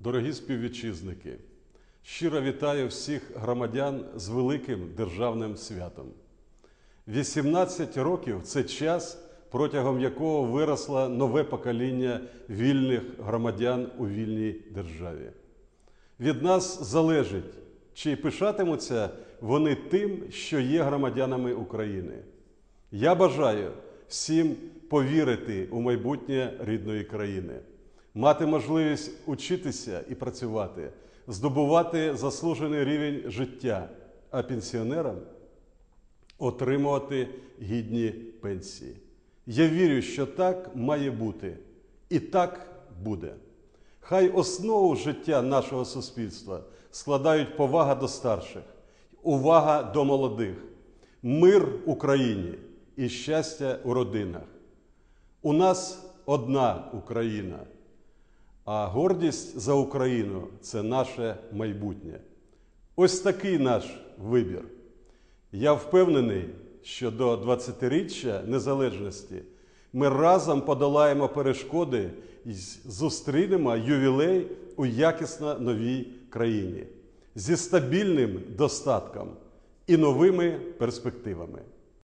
Дорогі співвітчизники, щиро вітаю всіх громадян з великим державним святом. 18 років це час, протягом якого виросло нове покоління вільних громадян у вільній державі. Від нас залежить, чи пишатимуться вони тим, що є громадянами України. Я бажаю всім повірити у майбутнє рідної країни, мати можливість учитися і працювати, здобувати заслужений рівень життя, а пенсіонерам отримувати гідні пенсії. Я вірю, що так має бути, і так буде. Хай основу життя нашого суспільства складають повага до старших, увага до молодих, мир Україні і щастя у родинах. У нас одна Україна, а гордість за Україну це наше майбутнє. Ось такий наш вибір. Я впевнений, що до 20-річчя незалежності ми разом подолаємо перешкоди і зустрінемо ювілей у якісно новій країні зі стабільним достатком і новими перспективами.